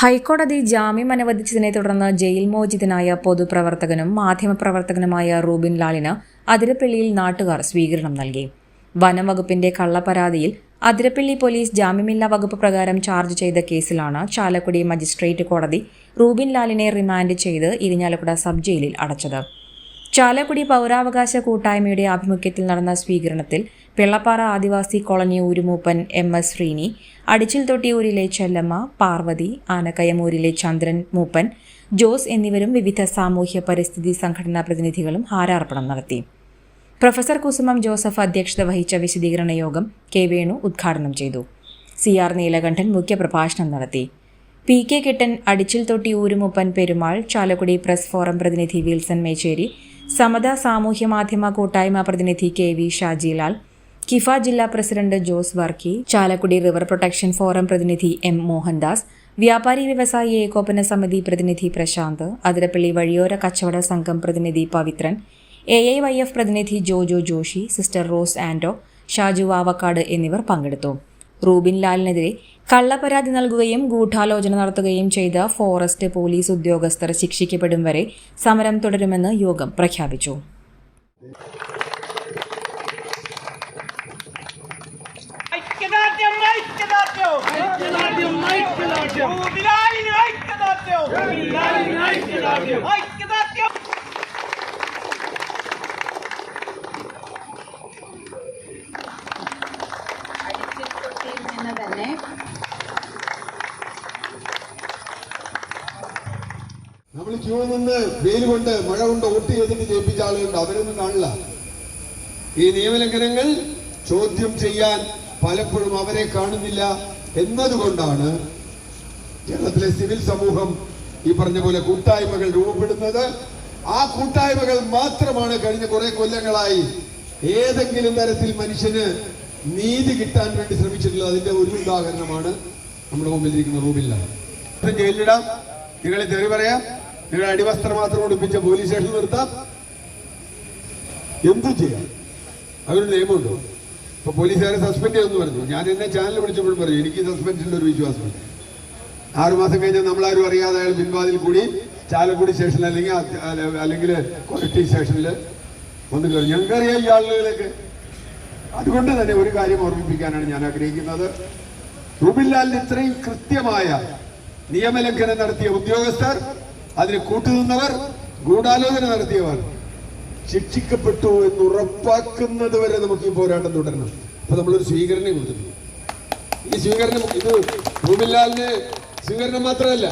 ഹൈക്കോടതി ജാമ്യം അനുവദിച്ചതിനെ തുടർന്ന് ജയിൽ മോചിതനായ പൊതുപ്രവർത്തകനും മാധ്യമപ്രവർത്തകനുമായ റൂബിൻ ലാലിന് അതിരപ്പള്ളിയിൽ നാട്ടുകാർ സ്വീകരണം നൽകി. വനംവകുപ്പിന്റെ കള്ളപ്പരാതിയിൽ അതിരപ്പള്ളി പോലീസ് ജാമ്യമില്ലാ വകുപ്പ് പ്രകാരം ചാർജ് ചെയ്ത കേസിലാണ് ചാലക്കുടി മജിസ്ട്രേറ്റ് കോടതി റൂബിൻ ലാലിനെ റിമാൻഡ് ചെയ്ത് ഇരിഞ്ഞാലക്കുട സബ് ജയിലിൽ അടച്ചത്. ചാലക്കുടി പൗരാവകാശ കൂട്ടായ്മയുടെ ആഭിമുഖ്യത്തിൽ നടന്ന സ്വീകരണത്തിൽ പിള്ളപ്പാറ ആദിവാസി കോളനി ഊരുമൂപ്പൻ എം എസ് ശ്രീനി അടിച്ചിൽ തൊട്ടിയൂരിലെ ചെല്ലമ്മ പാർവതി ആനക്കയമൂരിലെ ചന്ദ്രൻ മൂപ്പൻ ജോസ് എന്നിവരും വിവിധ സാമൂഹ്യ പരിസ്ഥിതി സംഘടനാ പ്രതിനിധികളും ഹാരാർപ്പണം നടത്തി. പ്രൊഫസർ കുസുമം ജോസഫ് അധ്യക്ഷത വഹിച്ച വിശദീകരണ യോഗം കെ വേണു ഉദ്ഘാടനം ചെയ്തു. സി ആർ നീലകണ്ഠൻ മുഖ്യപ്രഭാഷണം നടത്തി. പി കെ കിട്ടൻ അടിച്ചിൽ തൊട്ടി ഊരുമുപ്പൻ പെരുമാൾ ചാലക്കുടി പ്രസ് ഫോറം പ്രതിനിധി വിൽസൺ മേച്ചേരി സമത സാമൂഹ്യ മാധ്യമ കൂട്ടായ്മ പ്രതിനിധി കെ വി ഷാജിലാൽ കിഫ ജില്ലാ president Jose Varkey Chalakudy river protection forum പ്രതിനിധി എം മോഹൻദാസ് വ്യാപാരി വ്യവസായി ഏകോപന സമിതി പ്രതിനിധി പ്രശാന്ത് അതിരപ്പള്ളി വഴിയോര കച്ചവട സംഘം പ്രതിനിധി Pavithran A I Y F പ്രതിനിധി ജോജോ ജോഷി സിസ്റ്റർ റോസ് ആൻഡോ ഷാജു വാവക്കാട് എന്നിവർ പങ്കെടുത്തു. റൂബിൻ ലാലിനെതിരെ കള്ളപ്പരാതി നൽകുകയും ഗൂഢാലോചന നടത്തുകയും ചെയ്ത ഫോറസ്റ്റ് പോലീസ് ഉദ്യോഗസ്ഥർ ശിക്ഷിക്കപ്പെടും വരെ സമരം തുടരുമെന്ന് യോഗം പ്രഖ്യാപിച്ചു. ഐക്യദാർഢ്യം ഐക്യദാർഢ്യം ഐക്യദാർഢ്യം ഐക്യദാർഢ്യം ഐക്യദാർഢ്യം ഭൂമിലാലിന് ഐക്യദാർഢ്യം ഐക്യദാർഢ്യം അടിച്ചിൽത്തൊട്ടിയിൽ നിന്ന് തന്നെ നമ്മൾ ക്യൂ നിന്ന് വെയിൽ കൊണ്ട് മഴ കൊണ്ട് വോട്ട് ചെയ്തിട്ട് ജയിപ്പിച്ച ആളുകളുണ്ട്. അവരിൽ നിന്നാണല്ല. ഈ നിയമലംഘനങ്ങൾ ചോദ്യം ചെയ്യാൻ പലപ്പോഴും അവരെ കാണുന്നില്ല എന്നതുകൊണ്ടാണ് കേരളത്തിലെ സിവിൽ സമൂഹം ഈ പറഞ്ഞ പോലെ കൂട്ടായ്മകൾ രൂപപ്പെടുന്നത്. ആ കൂട്ടായ്മകൾ മാത്രമാണ് കഴിഞ്ഞ കുറെ കൊല്ലങ്ങളായി ഏതെങ്കിലും തരത്തിൽ മനുഷ്യന് നീതി കിട്ടാൻ വേണ്ടി ശ്രമിച്ചിട്ടുള്ളത്. അതിന്റെ ഒരു ഉദാഹരണമാണ് നമ്മുടെ മുമ്പിലിരിക്കുന്ന റൂമില്ല. ജയിലിടാം നിങ്ങളെ തെറി പറയാം. നിങ്ങളെ അടിവസ്ത്രം മാത്രം ഉടുപ്പിച്ച പോലീസ് സ്റ്റേഷനിൽ നിർത്താം. എന്തു ചെയ്യാം. അവരൊരു നിയമമുണ്ടോ. ഇപ്പൊ പോലീസുകാരെ സസ്പെൻഡ് ചെയ്തെന്ന് പറഞ്ഞു. ഞാൻ എന്നെ ചാനൽ വിളിച്ചപ്പോഴും പറഞ്ഞു എനിക്ക് സസ്പെൻഷനിൽ ഒരു വിശ്വാസമുണ്ട് ആറുമാസം കഴിഞ്ഞാൽ നമ്മളാരും അറിയാതെ അയാൾ പിൻവാതിൽ കൂടി ചാലക്കുടി സ്റ്റേഷനിൽ അല്ലെങ്കിൽ അല്ലെങ്കിൽ കൊരട്ടി സ്റ്റേഷനിൽ വന്ന് കയറി. ഞങ്ങൾക്കറിയാം ഈ ആളുകളൊക്കെ അതുകൊണ്ട് തന്നെ ഒരു കാര്യം ഓർമ്മിപ്പിക്കാനാണ് ഞാൻ ആഗ്രഹിക്കുന്നത്. റൂബിൻലാലിന് ഇത്രയും കൃത്യമായ നിയമലംഘനം നടത്തിയ ഉദ്യോഗസ്ഥർ അതിന് കൂട്ടുനിന്നവർ ഗൂഢാലോചന നടത്തിയവർ. ശിക്ഷിക്കപ്പെട്ടു എന്ന് ഉറപ്പാക്കുന്നത് വരെ നമുക്ക് ഈ പോരാട്ടം തുടരണം. അപ്പൊ നമ്മളൊരു സ്വീകരണം കൊടുത്തിട്ടുണ്ട്. ഈ സ്വീകരണം ഇത് ഭൂമിലാലിന് സ്വീകരണം മാത്രമല്ല.